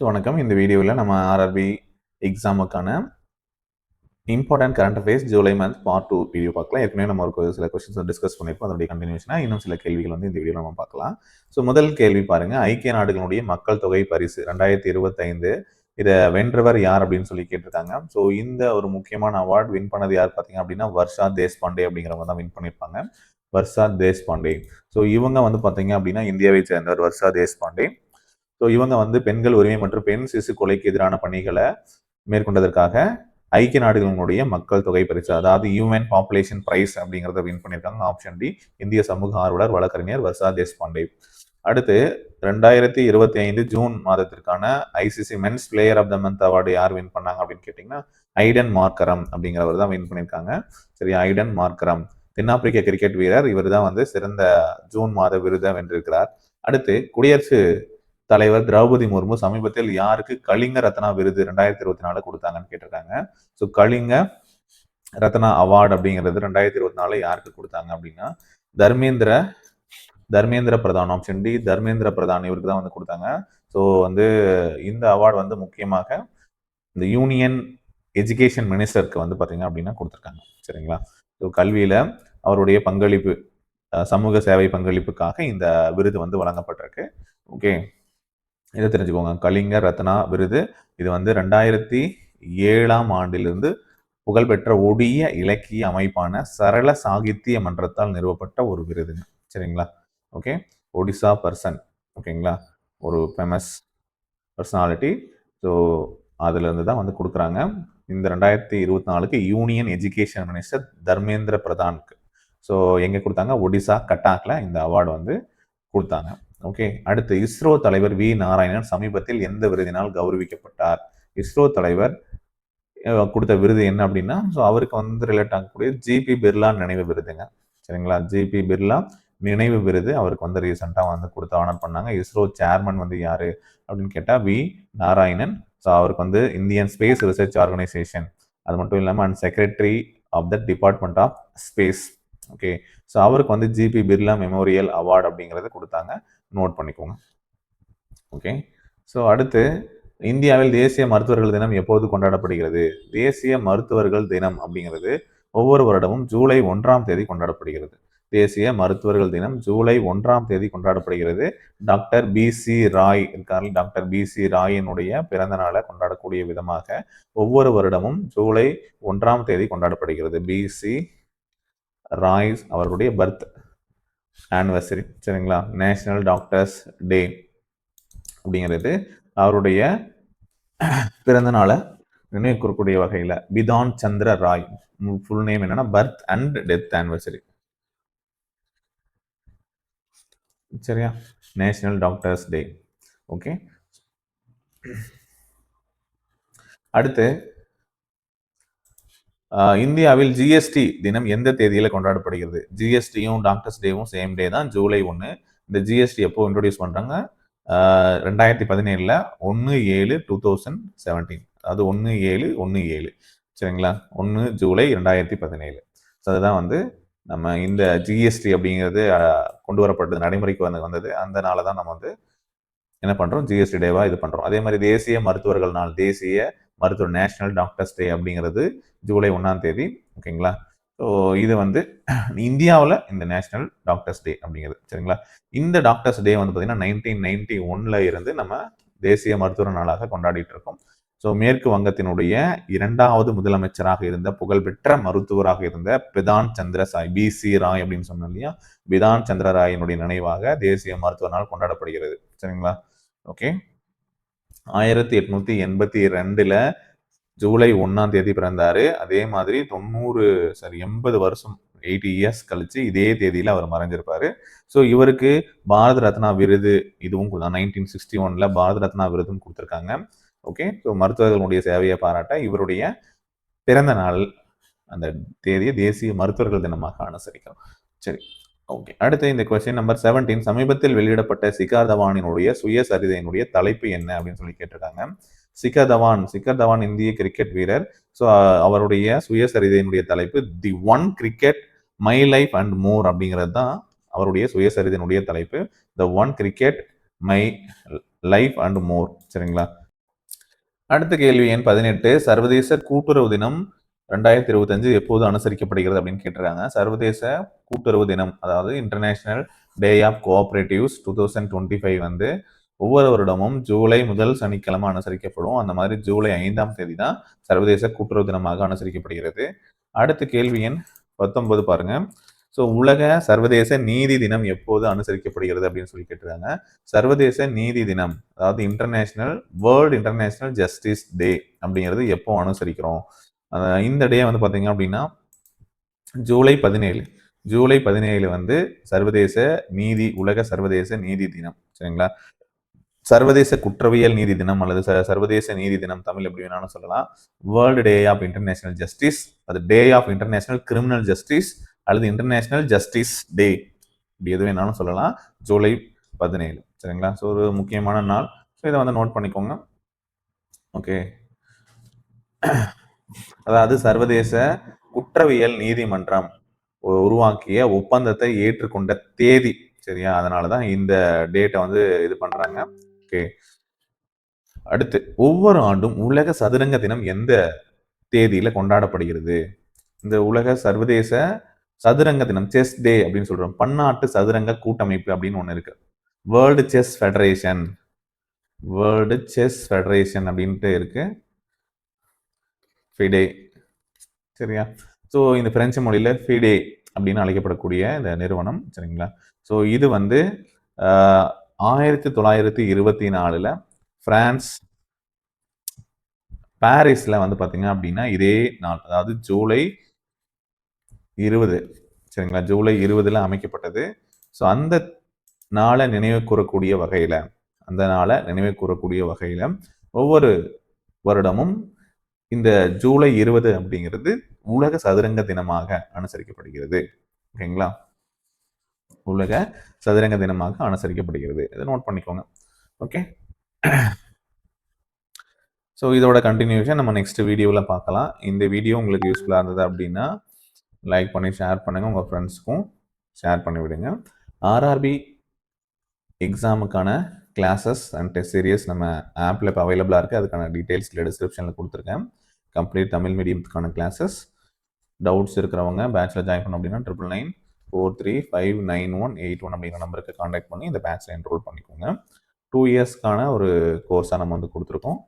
So வணக்கம். இந்த வீடியோவில் நம்ம RRB எக்ஸாமுக்கான important current affairs July month part two video பார்க்கலாம். ஏற்கனவே நம்ம ஒரு சில கொஸ்டின்ஸ் டிஸ்கஸ் பண்ணியிருப்போம் அதனுடைய கண்டினியூஷனாக இன்னும் சில கேள்விகள் வந்து இந்த வீடியோ நம்ம பார்க்கலாம். ஸோ முதல் கேள்வி பாருங்கள் ஐக்கிய நாடுகளுடைய மக்கள் தொகை பரிசு ரெண்டாயிரத்தி இருபத்தைந்து. இதை வென்றவர் யார் அப்படின்னு சொல்லி கேட்டிருக்காங்க. ஸோ இந்த ஒரு முக்கியமான அவார்டு வின் பண்ணது யார் பார்த்தீங்க அப்படின்னா வர்ஷா தேஷ்பாண்டே அப்படிங்கிறவங்க தான் வின் பண்ணியிருப்பாங்க. வர்ஷா தேஷ்பாண்டே. ஸோ இவங்க வந்து பார்த்தீங்க அப்படின்னா இந்தியாவை சேர்ந்தவர் வர்ஷா தேஷ்பாண்டே. ஸோ இவங்க வந்து பெண்கள் உரிமை மற்றும் பெண் சிசு கொலைக்கு எதிரான பணிகளை மேற்கொண்டதற்காக ஐக்கிய நாடுகளினுடைய மக்கள் தொகை பரிசு அதாவது யூஎன் பாப்புலேஷன் பிரைஸ் அப்படிங்கிறத வின் பண்ணியிருக்காங்க. ஆப்ஷன் டி இந்திய சமூக ஆர்வலர் வழக்கறிஞர் வர்ஷா தேஷ்பாண்டே. அடுத்து ரெண்டாயிரத்தி இருபத்தி ஐந்து ஜூன் மாதத்திற்கான ICC men's player of the month award யார் வின் பண்ணாங்க அப்படின்னு கேட்டிங்கன்னா ஐடன் மார்க்கரம் அப்படிங்கிறவர் தான் வின் பண்ணியிருக்காங்க. சரி ஐடன் மார்க்கரம் தென்னாப்பிரிக்க கிரிக்கெட் வீரர். இவர் தான் வந்து சிறந்த ஜூன் மாத விருதை வென்றிருக்கிறார். அடுத்து குடியரசு தலைவர் திரௌபதி முர்மு சமீபத்தில் யாருக்கு கலிங்க ரத்னா விருது ரெண்டாயிரத்தி இருபத்தி நாலு கொடுத்தாங்கன்னு கேட்டிருக்காங்க. ஸோ கலிங்க ரத்னா அவார்டு அப்படிங்கிறது ரெண்டாயிரத்தி இருபத்தி நாலு யாருக்கு கொடுத்தாங்க அப்படின்னா தர்மேந்திர தர்மேந்திர பிரதான் ஆப்ஷன் டி தர்மேந்திர பிரதான் இவருக்கு தான் வந்து கொடுத்தாங்க. ஸோ வந்து இந்த அவார்டு வந்து முக்கியமாக இந்த யூனியன் எஜுகேஷன் மினிஸ்டருக்கு வந்து பார்த்தீங்க அப்படின்னா கொடுத்துருக்காங்க. சரிங்களா? ஸோ கல்வியில் அவருடைய பங்களிப்பு சமூக சேவை பங்களிப்புக்காக இந்த விருது வந்து வழங்கப்பட்டிருக்கு. ஓகே இதை தெரிஞ்சுக்கோங்க. கலிங்க ரத்னா விருது. இது வந்து ரெண்டாயிரத்தி ஏழாம் ஆண்டிலிருந்து புகழ்பெற்ற ஒடிய இலக்கிய அமைப்பான சரள சாகித்ய மன்றத்தால் நிறுவப்பட்ட ஒரு விருதுங்க சரிங்களா? ஓகே? ஒடிசா பர்சன் ஓகேங்களா? ஒரு ஃபேமஸ் பர்சனாலிட்டி ஸோ அதுலேருந்து தான் வந்து கொடுக்குறாங்க. இந்த ரெண்டாயிரத்தி இருபத்தி நாலுக்கு யூனியன் எஜுகேஷன் மினிஸ்டர் தர்மேந்திர பிரதானுக்கு. ஸோ எங்கே கொடுத்தாங்க? ஒடிசா கட்டாக்கில் இந்த அவார்டு வந்து கொடுத்தாங்க. ஓகே அடுத்து இஸ்ரோ தலைவர் வி நாராயணன் சமீபத்தில் எந்த விருதினால் கௌரவிக்கப்பட்டார்? இஸ்ரோ தலைவர் கொடுத்த விருது என்ன அப்படின்னா ஸோ அவருக்கு வந்து ரிலேட் ஆகக்கூடிய ஜிபி பிர்லா நினைவு விருதுங்க. சரிங்களா? ஜிபி பிர்லா நினைவு விருது அவருக்கு வந்து ரீசெண்டாக வந்து கொடுத்து ஆனர் பண்ணாங்க. இஸ்ரோ சேர்மன் வந்து யார் அப்படின்னு கேட்டால் வி நாராயணன். ஸோ அவருக்கு வந்து இந்தியன் ஸ்பேஸ் ரிசர்ச் ஆர்கனைசேஷன் அது மட்டும் இல்லாமல் and secretary of the department of space okay so அவருக்கு வந்து ஜிபி பிர்லா மெமோரியல் அவார்டு அப்படிங்கிறத கொடுத்தாங்க. நோட் பண்ணிக்கோங்க. ஓகே ஸோ அடுத்து இந்தியாவில் தேசிய மருத்துவர்கள் தினம் எப்போது கொண்டாடப்படுகிறது? தேசிய மருத்துவர்கள் தினம் அப்படிங்கிறது ஒவ்வொரு வருடமும் ஜூலை ஒன்றாம் தேதி கொண்டாடப்படுகிறது. தேசிய மருத்துவர்கள் தினம் ஜூலை ஒன்றாம் தேதி கொண்டாடப்படுகிறது. டாக்டர் பி சி ராய் இருக்கார் டாக்டர் பி சி ராயினுடைய பிறந்த நாளை கொண்டாடக்கூடிய விதமாக ஒவ்வொரு வருடமும் ஜூலை ஒன்றாம் தேதி கொண்டாடப்படுகிறது. பி சி ராய்ஸ் அவருடைய பர்த் ஆனிவர்சரி சரிங்களா? நேஷனல் டாக்டர்ஸ் டே அப்படிங்கிறது அவருடைய பிறந்த நாளை நினைவு கூறக்கூடிய வகையில் பிதான் சந்திர ராய் ஃபுல் நேம் என்னன்னா பர்த் அண்ட் டெத் ஆனிவர்சரி சரியா? நேஷனல் டாக்டர்ஸ் டே ஓகே அடுத்து இந்தியாவில் ஜிஎஸ்டி தினம் எந்த தேதியில் கொண்டாடப்படுகிறது? ஜிஎஸ்டியும் டாக்டர்ஸ் டேவும் சேம் டே தான். ஜூலை ஒன்று இந்த ஜிஎஸ்டி எப்போ இன்ட்ரொடியூஸ் பண்ணுறாங்க ரெண்டாயிரத்தி பதினேழில் ஒன்று ஏழு டூ தௌசண்ட் செவன்டீன் அதாவது ஒன்று ஏழு ஒன்று ஏழு. சரிங்களா? ஒன்று ஜூலை ரெண்டாயிரத்தி பதினேழு. ஸோ அதுதான் வந்து நம்ம இந்த ஜிஎஸ்டி அப்படிங்கிறது கொண்டு வரப்பட்டது நடைமுறைக்கு வந்து வந்தது. அந்த நாளை தான் நம்ம வந்து என்ன பண்ணுறோம் ஜிஎஸ்டி டேவாக இது பண்ணுறோம் அதே மாதிரி தேசிய மருத்துவர்கள் நாள் தேசிய மருத்துவ நேஷனல் டாக்டர்ஸ் டே அப்படிங்கிறது ஜூலை ஒன்றாம் தேதி ஓகேங்களா? ஸோ இது வந்து இந்தியாவில் இந்த நேஷனல் டாக்டர்ஸ் டே அப்படிங்கிறது சரிங்களா? இந்த டாக்டர்ஸ் டே வந்து பார்த்தீங்கன்னா நைன்டீன் நைன்டி ஒன்ல இருந்து நம்ம தேசிய மருத்துவ நாளாக கொண்டாடிட்டு இருக்கோம். ஸோ மேற்கு வங்கத்தினுடைய இரண்டாவது முதலமைச்சராக இருந்த புகழ்பெற்ற மருத்துவராக இருந்த பிதான் சந்திர சாய் பி சி ராய் அப்படின்னு சொன்னோம் இல்லையா? பிதான் சந்திர ராயினுடைய நினைவாக தேசிய மருத்துவ நாள் கொண்டாடப்படுகிறது சரிங்களா? ஓகே ஆயிரத்தி எட்நூத்தி எண்பத்தி ரெண்டுல ஜூலை ஒன்னாம் தேதி பிறந்தாரு. அதே மாதிரி தொண்ணூறு சாரி எண்பது வருஷம் எயிட்டி இயர்ஸ் கழிச்சு இதே தேதியில அவர் மறைஞ்சிருப்பாரு. ஸோ இவருக்கு பாரத ரத்னா விருது இதுவும் நைன்டீன் சிக்ஸ்டி ஒன்ல பாரத ரத்னா விருதும் கொடுத்துருக்காங்க. ஓகே ஸோ மருத்துவர்களுடைய சேவையை பாராட்ட இவருடைய பிறந்த நாள் அந்த தேதியை தேசிய மருத்துவர்கள் தினமாக அனுசரிக்கிறோம். சரி. ஓகே அடுத்து இந்த கொஸ்டின் நம்பர் செவன்டீன் சமீபத்தில் வெளியிடப்பட்ட சிகார் தவானினுடைய சுயசரிதையினுடைய தலைப்பு என்ன அப்படின்னு சொல்லி கேட்டிருக்காங்க. சிகர் தவான். சிகர் தவான் இந்திய கிரிக்கெட் வீரர். ஸோ அவருடைய சுயசரிதையினுடைய தலைப்பு the one cricket my life and more அப்படிங்கிறது தான் அவருடைய சுயசரிதையினுடைய தலைப்பு. The one cricket my life and more சரிங்களா? அடுத்த கேள்வி எண் பதினெட்டு. சர்வதேச கூட்டுறவு தினம் ரெண்டாயிரத்தி இருபத்தஞ்சு எப்போது அனுசரிக்கப்படுகிறது அப்படின்னு கேட்டிருக்காங்க. சர்வதேச கூட்டுறவு தினம் அதாவது international day of cooperatives two thousand twenty five வந்து ஒவ்வொரு வருடமும் ஜூலை முதல் சனிக்கிழமை அனுசரிக்கப்படும். அந்த மாதிரி ஜூலை ஐந்தாம் தேதி தான் சர்வதேச கூட்டுறவு தினமாக அனுசரிக்கப்படுகிறது. அடுத்த கேள்வி எண் பத்தொன்பது பாருங்க. ஸோ உலக சர்வதேச நீதி தினம் எப்போது அனுசரிக்கப்படுகிறது அப்படின்னு சொல்லி கேட்டிருக்காங்க. சர்வதேச நீதி தினம் அதாவது international world international justice day அப்படிங்கிறது எப்போ அனுசரிக்கிறோம்? இந்த டே வந்து பார்த்தீங்க அப்படின்னா ஜூலை பதினேழு. ஜூலை பதினேழு வந்து சர்வதேச நீதி உலக சர்வதேச நீதி தினம் சரிங்களா? சர்வதேச குற்றவியல் நீதி தினம் அல்லது ச- சர்வதேச நீதி தினம் தமிழ் எப்படி வேணாலும் சொல்லலாம். World day of international justice அது day of international criminal justice அல்லது இன்டர்நேஷனல் ஜஸ்டிஸ் டே இப்படி எது வேணாலும் சொல்லலாம். ஜூலை பதினேழு சரிங்களா? ஸோ ஒரு முக்கியமான நாள். ஸோ இதை வந்து நோட் பண்ணிக்கோங்க. ஓகே அதாவது சர்வதேச குற்றவியல் நீதிமன்றம் உருவாக்கிய ஒப்பந்தத்தை ஏற்றுக்கொண்ட தேதி சரியா? அதனால தான் இந்த டேட்டை வந்து இது பண்ணுறாங்க ஓகே. அடுத்து ஒவ்வொரு ஆண்டும் உலக சதுரங்க தினம் எந்த தேதியில் கொண்டாடப்படுகிறது? இந்த உலக சர்வதேச சதுரங்க தினம் செஸ் டே அப்படின்னு சொல்கிறோம் பன்னாட்டு சதுரங்க கூட்டமைப்பு அப்படின்னு ஒன்று இருக்கு. World chess federation. World chess federation அப்படின்ட்டு இருக்கு. ஃபிடே. சரியா? ஸோ இந்த பிரெஞ்சு மொழியில் ஃபிடே அப்படின்னு அழைக்கப்படக்கூடிய இந்த நிறுவனம் சரிங்களா? ஸோ இது வந்து ஆயிரத்தி தொள்ளாயிரத்தி இருபத்தி நாலில் ஃப்ரான்ஸ் பாரிஸில் வந்து பார்த்தீங்க அப்படின்னா இதே நாள் அதாவது ஜூலை இருபது சரிங்களா? ஜூலை இருபதில் அமைக்கப்பட்டது. ஸோ அந்த நாளை நினைவு கூறக்கூடிய வகையில் அந்த நாளை நினைவு கூறக்கூடிய வகையில் ஒவ்வொரு வருடமும் இந்த ஜூலை இருபது அப்படிங்கிறது உலக சதுரங்க தினமாக அனுசரிக்கப்படுகிறது. ஓகேங்களா? உலக சதுரங்க தினமாக அனுசரிக்கப்படுகிறது. இதை நோட் பண்ணிக்கோங்க. ஓகே? ஸோ இதோட கண்டினியூஷன் நம்ம நெக்ஸ்ட் வீடியோவில் பார்க்கலாம். இந்த வீடியோ உங்களுக்கு யூஸ்ஃபுல்லாக இருந்தது அப்படின்னா லைக் பண்ணி ஷேர் பண்ணுங்கள் உங்கள் ஃப்ரெண்ட்ஸ்க்கும் ஷேர் பண்ணி விடுங்க ஆர்ஆர்பி எக்ஸாமுக்கான கிளாஸஸ் அண்ட் டெஸ்ட் சீரியஸ் நம்ம ஆப்பில் இப்போ அவைலபிளாக இருக்குது அதுக்கான டீட்டெயில்ஸ் டிஸ்கிரிப்ஷனில் கொடுத்துருக்கேன். கம்ப்ளீட் தமிழ் மீடியத்துக்கான கிளாஸஸ் டவுட்ஸ் இருக்கிறவங்க பேட்சில் ஜாயின் பண்ணோம் அப்படின்னா triple nine four three five nine one eight one அப்படிங்கிற நம்பருக்கு காண்டாக்ட் பண்ணி இந்த பேட்சில் என்ரோல் பண்ணிக்கோங்க. டூ இயர்ஸ்க்கான ஒரு கோர்ஸாக நம்ம வந்து கொடுத்துருக்கோம்.